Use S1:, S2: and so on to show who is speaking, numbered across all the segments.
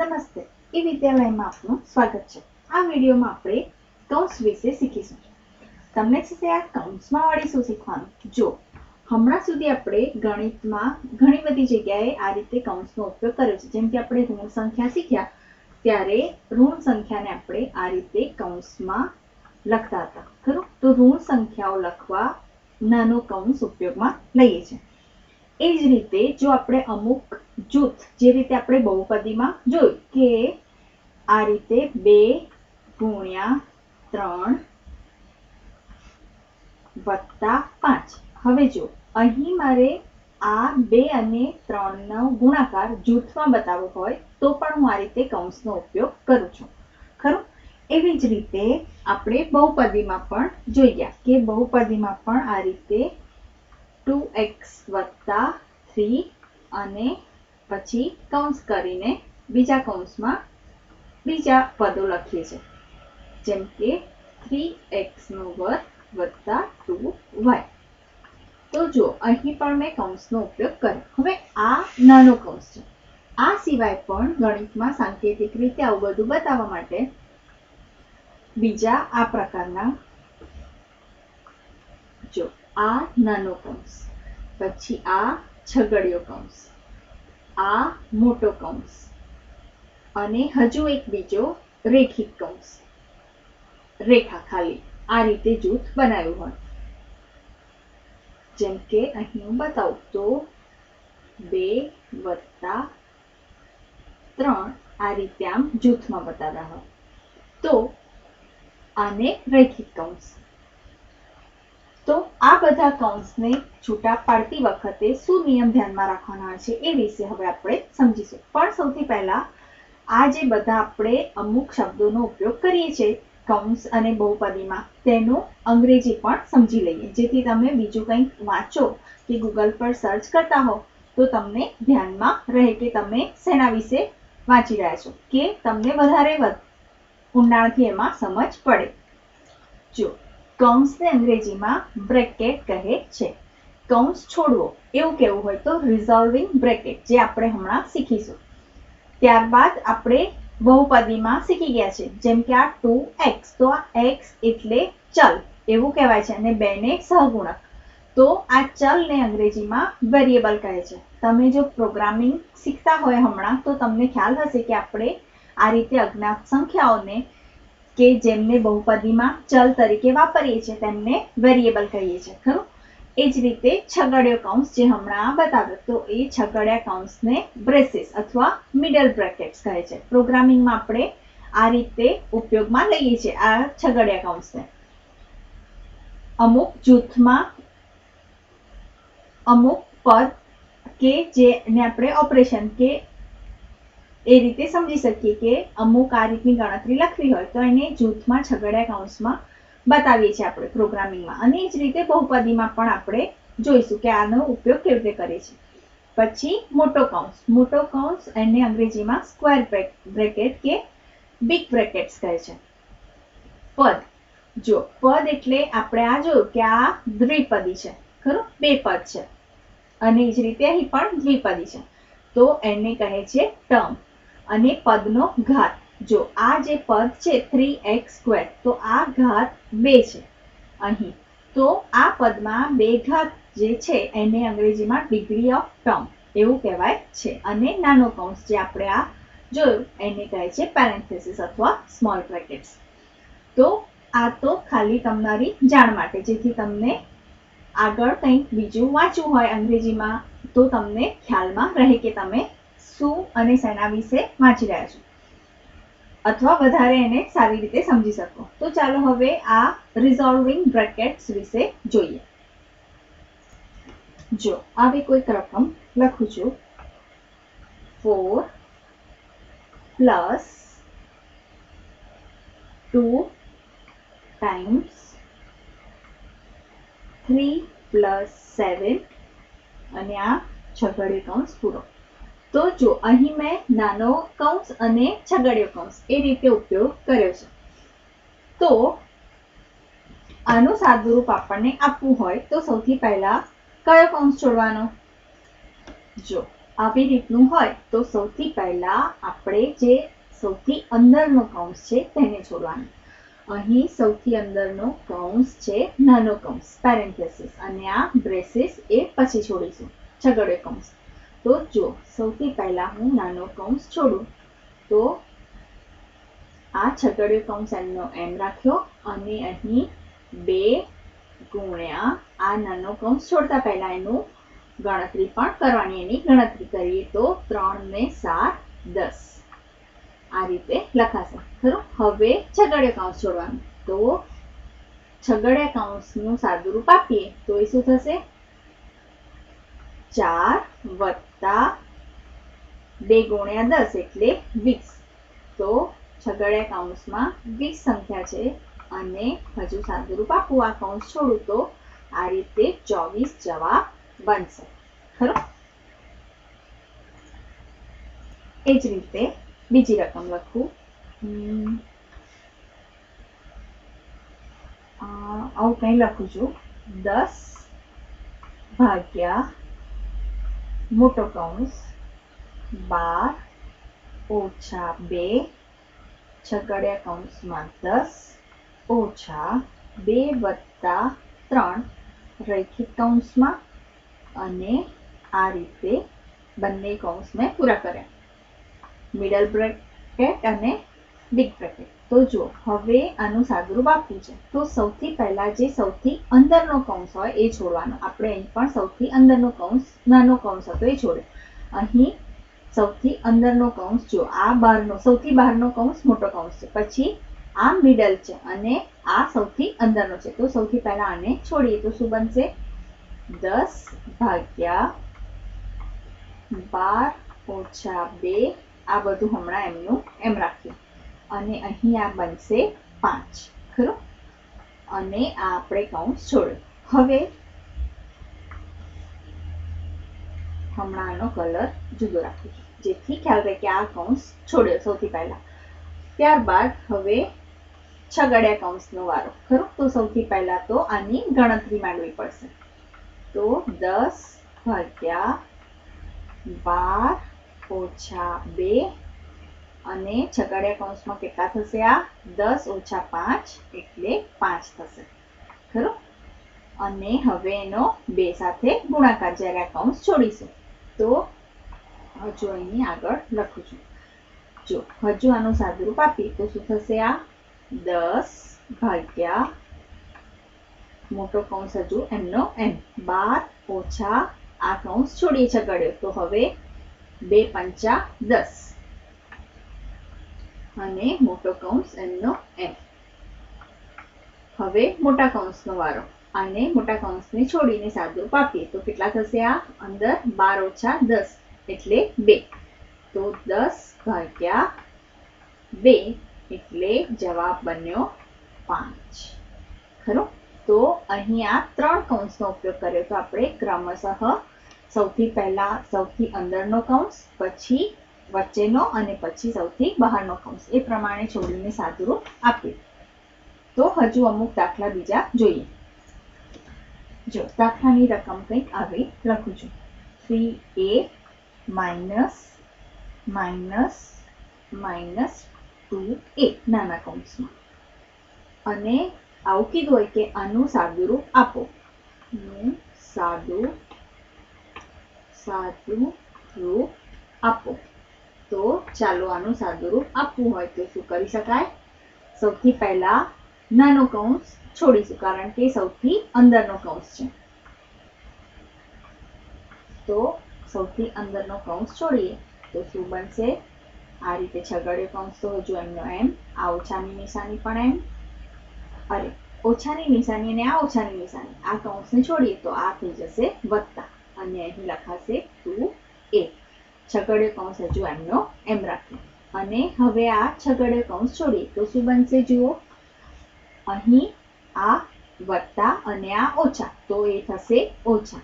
S1: નમસ્તે. એ વિદ્યાલયમાં આપનું સ્વાગત છે. આ વિડીયોમાં આપણે કૌંસ વિશે શીખીશું. તમને છે આ કૌંસમાં વાળી શું શીખવાનું? જો, હમણાં સુધી આપણે ગણિતમાં ઘણી બધી જગ્યાએ આ રીતે કૌંસનો ઉપયોગ કર્યો છે. જેમ કે આપણે ઋણ સંખ્યા શીખ્યા, ત્યારે ઋણ સંખ્યાને આપણે આ રીતે કૌંસમાં લખતા હતા. ખરું? તો ઋણ સંખ્યાઓ લખવા નાનો કૌંસ ઉપયોગમાં લઈએ છીએ. એ જ રીતે જો આપણે અમુક જૂથ જે રીતે આપણે બહુપદીમાં જોયું કે આ રીતે બે ગુણ્યા ત્રણ વત્તા પાંચ. હવે જો અહીં મારે આ બે અને ત્રણનો ગુણાકાર જૂથમાં બતાવવો હોય તો પણ હું આ રીતે કૌંસનો ઉપયોગ કરું છું. ખરું? એવી જ રીતે આપણે બહુપદીમાં પણ જોઈ ગયા કે બહુપદીમાં પણ આ રીતે ટુ એક્સ વત્તા થ્રી અને પછી કૌંસ કરીને બીજા કૌંસમાં બીજા પદો લખીએ છીએ. જેમ કે થ્રી એક્સનો વર્ગ વત્તા ટુ વાય તો જો અહીં પણ મેં કૌંસનો ઉપયોગ કર્યો. હવે આ નાનો કૌંસ છે. આ સિવાય પણ ગણિતમાં સાંકેતિક રીતે આવું બધું બતાવવા માટે બીજા આ પ્રકારના જો આ નાનો કૌંસ પછી આ છગડીયો કૌંસ, આ મોટો કૌંસ અને હજુ એક બીજો રેખિત કૌંસ. રેખા ખાલી આ રીતે જૂથ બનાવ્યું હોય. જેમ કે અહીં હું બતાવું તો બે વત્તા ત્રણ આ રીતે આમ જૂથમાં બતાવ્યા હોય. તો આને રેખિત કૌંસ તો આ બધા કૌંસને છૂટા પાડતી વખતે શું નિયમ ધ્યાનમાં રાખવાના છે એ વિશે હવે આપણે સમજીશું. પણ સૌથી પહેલા આ જે બધા આપણે અમુક શબ્દોનો ઉપયોગ કરીએ છીએ, કૌંસ અને બહુપદીમાં, તેનું અંગ્રેજી પણ સમજી લઈએ. જેથી તમે બીજું કંઈક વાંચો કે ગૂગલ પર સર્ચ કરતા હો, તો તમને ધ્યાનમાં રહે કે તમે શેના વિશે વાંચી રહ્યા છો, કે તમને વધારે ઊંડાણથી એમાં સમજ પડે. જો કૌંસને અંગ્રેજીમાં બ્રેકેટ કહે છે. કૌંસ છોડવો, એવું કહેવું હોય તો રિઝોલ્વિંગ બ્રેકેટ, જે આપણે હમણાં શીખીશું. ત્યારબાદ આપણે બહુપદીમાં શીખી ગયા છે, જેમ કે આ ટુ એક્સ તો આ એક્સ એટલે ચલ, એવું કહેવાય છે, અને બેને સહગુણક. તો આ ચલને અંગ્રેજીમાં વેરિયેબલ કહે છે. તમે જો પ્રોગ્રામિંગ શીખતા હોય હમણાં, તો તમને ખ્યાલ હશે કે આપણે આ રીતે અજ્ઞાત સંખ્યાઓને કે જેમને બહુપદીમાં ચલ તરીકે વાપરીએ છીએ, તેમને વેરિયેબલ કહીએ છીએ, ખરું? એ જ રીતે છગડીયો કૌંસ જે હમણાં બતાવ્યો, તો એ છગડિયા કૌંસને બ્રેસીસ અથવા મિડલ બ્રેકેટ્સ કહે છે. પ્રોગ્રામિંગમાં આપણે આ રીતે ઉપયોગમાં લઈએ છીએ, આ છગડિયા કૌંસને. અમુક જૂથમાં, અમુક પદ કે જેને આપણે ઓપરેશન કે એ રીતે સમજી શકીએ કે અમુક આ રીતની ગણતરી લખવી હોય તો એને જૂથમાં છગડ્યા કૌંસમાં બતાવીએ છીએ આપણે પ્રોગ્રામિંગમાં. અને એ જ રીતે બહુપદીમાં પણ આપણે જોઈશું કે આનો ઉપયોગ કેવી રીતે કરીએ છીએ. પછી મોટો કૌંસ. મોટો કૌંસ એને અંગ્રેજીમાં સ્ક્વેર બ્રેકેટ કે બિગ બ્રેકેટ્સ કહે છે. પદ. જો, પદ એટલે આપણે આ જોયું કે આ દ્વિપદી છે. ખરું? બે પદ છે. અને એ જ રીતે અહીં પણ દ્વિપદી છે. તો એને કહે છે ટર્મ. અને પદનો ઘાત. જો આ જે પદ છે થ્રી એક્સ સ્ક્વેર તો આ ઘાત બે છે. અહીં, તો આ પદમાં બે ઘાત જે છે, એને અંગ્રેજીમાં ડિગ્રી ઓફ ટર્મ એવું કહેવાય છે. અને નાનો કૌંસ જે આપણે આ જોયું, એને કહે છે પેરેન્થેસિસ અથવા સ્મોલ બ્રેકેટ્સ તો આ તો ખાલી તમારી જાણ માટે, જેથી તમને આગળ કંઈક બીજું વાંચવું હોય અંગ્રેજીમાં, તો તમને ખ્યાલમાં રહે કે તમે શું અને શેના વિશે વાંચી રહ્યા છો? અથવા વધારે એને સારી રીતે સમજી શકો. તો ચાલો હવે આ રિઝોલ્વિંગ બ્રેકેટ્સ વિશે જોઈએ. જો, આવી કોઈક રકમ, લખું છું. Four plus two times three plus seven અને આ છગડી કૌંસ પૂરો. તો જો અહીં મેં નાનો કૌંસ અને છગડીયો કૌંસ એ રીતે ઉપયોગ કર્યો છે. તો આનું સાદુરૂપ આપણને આપવું હોય તો સૌથી પહેલા કયો કૌંસ છોડવાનો? જો આવી રીતનું હોય તો સૌથી પહેલા આપણે જે સૌથી અંદરનો કૌંસ છે તેને છોડવાનું. અહીં સૌથી અંદરનો કૌંસ છે નાનો કૌંસ પેરેન્થેસિસ અને આ બ્રેસિસ એ પછી છોડીશું, છગડ્યો કૌંસ. તો જો સૌથી પહેલા હું નાનો કૌંસ છોડું, તો આ છગડ્યો કૌંસ એમનો એમ રાખ્યો અને અહીં બે ગુણ્યા આ નાનો કૌંસ છોડતા પહેલા એનું ગણતરી પણ કરવાની, એની ગણતરી કરીએ તો ત્રણ ને સાત, દસ. આ રીતે લખાશે, ખરું? હવે છગડીયો કૌંસ છોડવાનું. તો છગડીયા કૌંસનું સાદુરૂપ આપીએ, તો એ શું થશે? ચાર વત્તા બે ગુણ્યા દસ એટલે વીસ. તો છગડ્યા કૌંસમાં વીસ સંખ્યા છે અને હજુ સાદુરૂપ આપું આ કૌંસ છોડું તો આ રીતે ચોવીસ જવાબ બનશે. ખરો? એ જ રીતે બીજી રકમ લખું. આવું કંઈ લખું છું. દસ ભાગ્યા મોટો કૌંસ, બાર, ઓછા બે, છગડ્યા કૌંસમાં દસ, ઓછા બે વત્તા ત્રણ રૈખિક કૌંસમાં અને આ રીતે બંને કૌંસ મેં પૂરા કર્યા. મિડલ બ્રેકેટ અને બિગ બ્રેકેટ તો જો હવે આનું સાદુરૂપ આપ્યું છે. તો સૌથી પહેલા જે સૌથી અંદરનો કૌંસ હોય એ છોડવાનો. આપણે અહીં પણ સૌથી અંદરનો કૌંસ, નાનો કૌંસ હતો એ છોડે અહીં સૌથી અંદરનો કૌંસ જો આ બહારનો સૌથી બહારનો કૌંસ, મોટો કૌંસ છે. પછી આ મિડલ છે અને આ સૌથી અંદરનો છે. તો સૌથી પહેલા આને છોડીએ તો શું બનશે? દસ ભાગ્યા બાર ઓછા બે. આ બધું હમણાં એમનું, એમ રાખ્યું. અને અહીં આ બનશે પાંચ. ખરું? અને આ આપણે કૌંસ છોડ્યો. હવે હમણાંનો કલર જુદો રાખું જેથી ખ્યાલ રહે કે આ કૌંસ છોડ્યો સૌથી પહેલા. ત્યારબાદ હવે છગડ્યા કૌંસનો વારો. ખરું? તો સૌથી પહેલા તો આની ગણતરી માંડવી પડશે. તો દસ ભાગ્યા બાર ઓછા બે અને છગડ્યા કૌંસમાં કેટલા થશે આ? દસ ઓછા પાંચ એટલે પાંચ થશે. ખરું? અને હવે એનો બે સાથે ગુણાકાર જ્યારે આ કૌંસ છોડીશું, તો હજુ અહીં આગળ લખું છું. જો હજુ આનું સાદુરૂપ આપીએ, તો શું થશે આ? દસ ભાગ્યા મોટો કૌંસ હજુ એમનો એમ. બાર ઓછા આ કૌંસ છોડીએ છગડ્યો, તો હવે બે પંચા દસ. અને મોટો કૌંસ એમનો એમ. હવે મોટા કૌંસનો વારો. આને મોટા કૌંસને છોડીને સાદુરૂપ આપીએ તો કેટલા થશે આ? અંદર બાર ઓછા દસ. એટલે બે. તો દસ ભાગ્યા બે એટલે જવાબ બન્યો પાંચ. ખરું? તો અહીં આ ત્રણ કૌંસનો ઉપયોગ કર્યો. તો આપણે ક્રમશઃ સૌથી પહેલા સૌથી અંદરનો કૌંસ, પછી વચ્ચેનો અને પછી સૌથી બહારનો કૌંસ. એ પ્રમાણે છોડીને સાદુરૂપ આપીએ. તો હજુ અમુક દાખલા બીજા જોઈએ. જો, દાખલાની રકમ કંઈક આવી, લખું છું. Three A minus minus minus two A નાના કૌંસમાં. અને આવું કીધું હોય કે આનું સાદુરૂપ આપો. સાદું સાદું રૂપ આપો. તો ચાલો આનું સાદુરૂપ આપવું હોય તો શું કરી શકાય? સૌથી પહેલા નાનો કૌંસ છોડીશું, કારણ કે સૌથી અંદરનો કૌંસ છે. તો સૌથી અંદરનો કૌંસ છોડીએ તો શું બનશે? આ રીતે છગડ્યો કૌંસ તો હજુ એમનો એમ, આ ઓછાની નિશાની પણ એમ. અરે, ઓછાની નિશાની અને આ ઓછાની નિશાની, આ કૌંસને છોડીએ તો આ થઈ જશે વત્તા. અને અહીં લખાશે ટુ છગડ્યો કૌંસ હજુ એમનો એમ રાખ્યો અને હવે આ છગડીયો કૌંસ છોડીએ તો શું બનશે જુઓ? અહીં આ વત્તા અને આ ઓછા તો એ થશે ઓછા.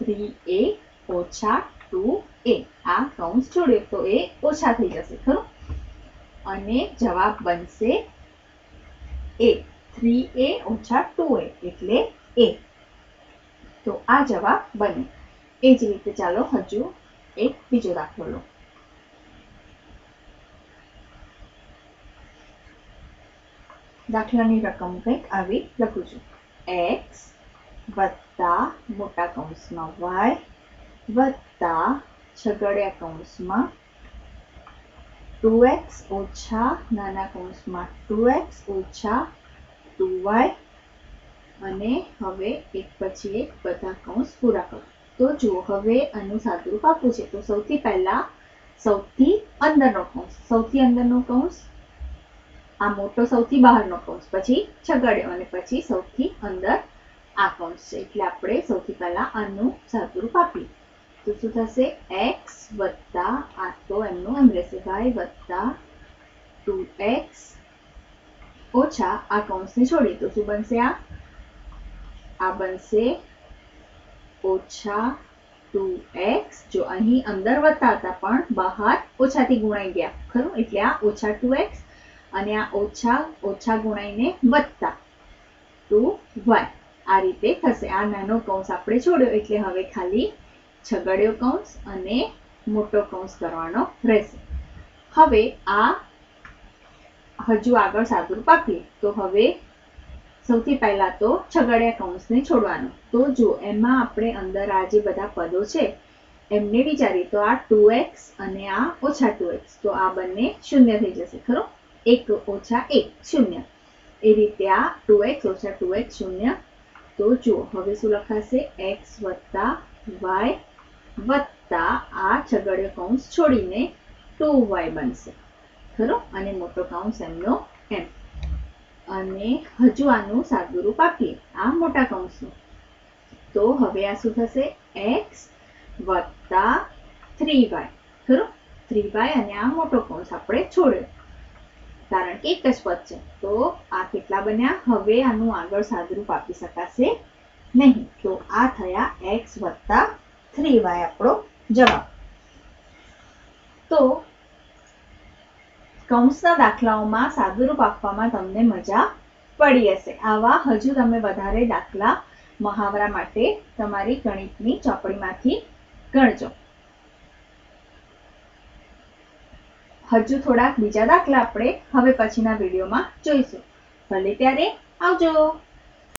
S1: થ્રી એ ઓછા ટુ એ. આ કૌંસ છોડ્યો તો એ ઓછા થઈ જશે, ખરું? અને જવાબ બનશે એ. થ્રી એ ઓછા ટુ એ એટલે એ. તો આ જવાબ બને. એ જ રીતે ચાલો હજુ એક બીજો દાખલો લો. દાખલાની રકમ કંઈક આવી લખું છું. એક્સ વત્તા મોટા કૌંસમાં વાય વત્તા છગડિયા કૌંસમાં ટુ એક્સ ઓછા નાના કૌંસમાં ટુ એક્સ ઓછા ટુ વાય અને હવે એક પછી એક બધા કૌંસ પૂરા કરો. તો જુઓ, હવે આનું સાદુરૂપ આપવું છે. તો સૌથી પહેલા, સૌથી અંદરનો કૌંસ. સૌથી અંદરનો કૌંસ, આ મોટો સૌથી બહારનો કૌંસ. પછી છગડ્યો અને પછી સૌથી અંદર આ કૌંસ છે. એટલે આપણે સૌથી પહેલા આનું સાદુરૂપ આપીએ. તો શું થશે? એક્સ વત્તા આ તો એમનું એમ રહેશે. વાય વત્તા ટુ એક્સ ઓછા આ કૌંસને છોડી તો શું બનશે આ? આ બનશે ઓછા ટુ એક્સ. જો અહીં અંદર વધતા હતા પણ બહાર ઓછાથી ગુણાઈ ગયા. ખરું? એટલે આ ઓછા ટુ એક્સ અને આ ઓછા ઓછા ગુણાઈને વધતા. Two Y. આ રીતે થશે. આ નાનો કૌંસ આપણે છોડ્યો. એટલે હવે ખાલી છગડ્યો કૌંસ અને મોટો કૌંસ કરવાનો રહેશે. હવે આ હજુ આગળ સાદુરૂપ આપીએ તો હવે સૌથી પહેલા તો છગડિયા કૌંસને છોડવાનું. તો જો એમાં આપણે અંદર આ જે બધા પદો છે, એમને વિચારીએ તો આ ટુ એક્સ અને આ ઓછા ટુ એક્સ તો આ બંને શૂન્ય થઈ જશે, ખરો? એક ઓછા એક, શૂન્ય. એ રીતે આ ટુ એક્સ ઓછા ટુ એક્સ શૂન્ય. તો જુઓ, હવે શું લખાશે? એક્સ વત્તા વાય વત્તા આ છગડિયો કૌંસ છોડીને ટુ વાય બનશે, ખરો? અને મોટો કૌંસ એમનો એમ અને હજવાનું સાદુરૂપ આપીએ. આ મોટા કૌંસનું તો હવે આ શું થશે? એક્સ વત્તા થ્રી વાય. ખરું? થ્રી વાય અને આ મોટો કૌંસ આપણે છોડ્યો. કારણ કે એક જ પદ છે. તો આ કેટલા બન્યા? હવે આનું આગળ સાદુરૂપ આપી શકાશે નહીં. તો આ થયા એક્સ વત્તા થ્રી વાય આપણો જવાબ. તો કૌંસના દાખલાઓમાં સાદુરૂપ આપવામાં તમને મજા પડી હશે. આવા હજુ તમે વધારે દાખલા મહાવરા માટે તમારી ગણિતની ચોપડીમાંથી ગણજો. હજુ થોડાક બીજા દાખલા આપણે હવે પછીના વિડીયોમાં જોઈશું. ભલે ત્યારે આવજો.